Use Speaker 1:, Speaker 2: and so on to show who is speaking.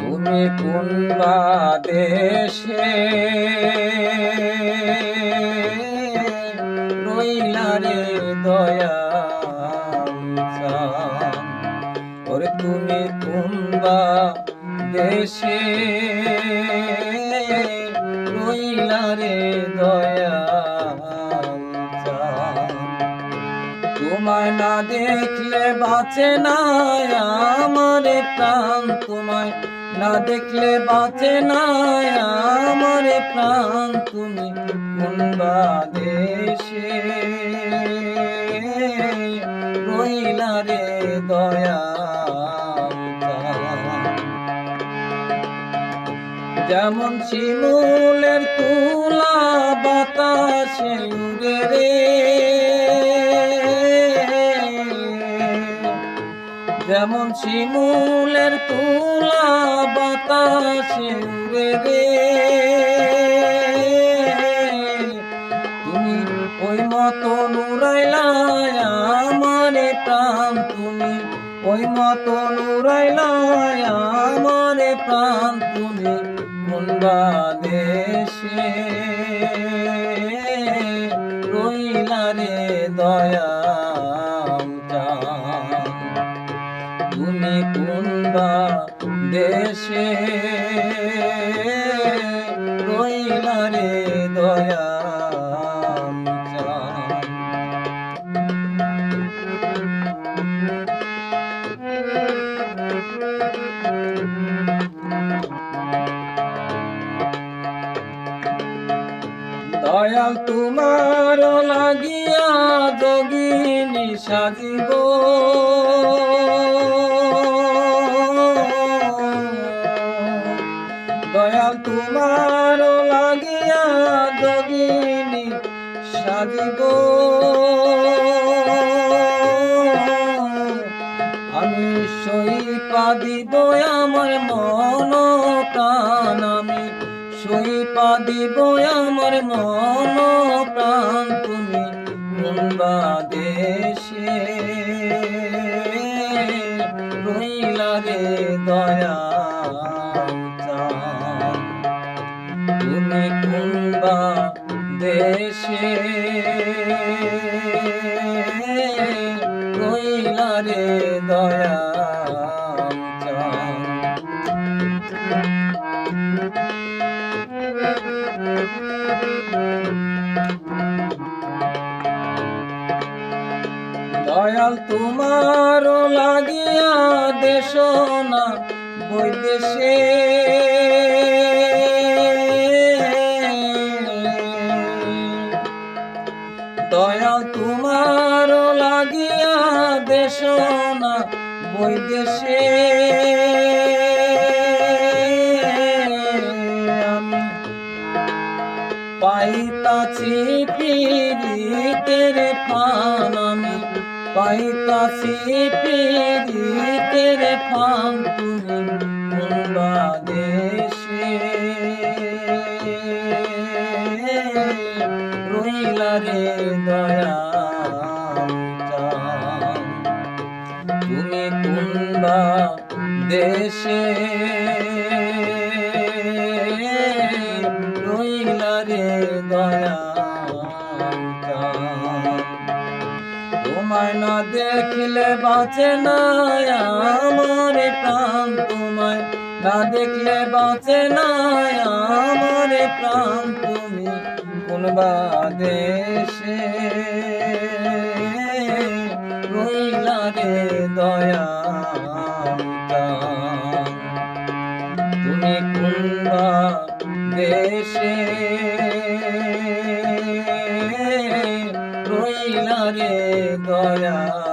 Speaker 1: তুমি কোন দেশে? রইলা রে দয়া ওরে তুমি কোন দেশে? দয়া তোমায় না দেখলে বাঁচে না আমার প্রাণ। তোমায় না দেখলে বাঁচে না আমার প্রাণ, তুমি কোন দেশে রইলা রে দয়া যেমন শিমুলের তুলা বাতাসে উড়ে রে যেমন শিমুলের তুলা বাতাসে উড়ে রে। তুমি ওই মতো নুরাইলা আমারে প্রাণ, তুমি ওই মতো নুরাইলা আমারে প্রাণ, তুমি কোন দেশে রইলা রে দয়া। দেশে রইলা রে দয়া দয়াল তোমার লাগিয়া যোগিনী সাজিব। তোমার লাগিয়া যোগিনী সাজিব। আমি সই পাদিব আমার মন প্রাণ। আমি সই পাদিব আমার মন প্রাণ। তুমি দেশে রইলা রে দয়া। তুমি কোনবা দেশে রইলা রে দয়া দয়াল তোমার লাগিয়া দেশ না বৈদেশে দয়াল তোমার লাগিয়া দেশ না বৈদেশে পাইতাছি পীড়িতের ফান, আমি পাইতাছি পীড়িতের ফান, তুমি কোনবা রে দয়া তুমি কোনবা দেশে রইলা রে দয়া তোমায় না দেখলে বাঁচে না আমার প্রাণ। তোমায় না দেখলে বাঁচে না আমার প্রাণ। তুমি কোন বাদেশে রইলা রে দয়া তুমি কোন দেশে রইলা রে দয়া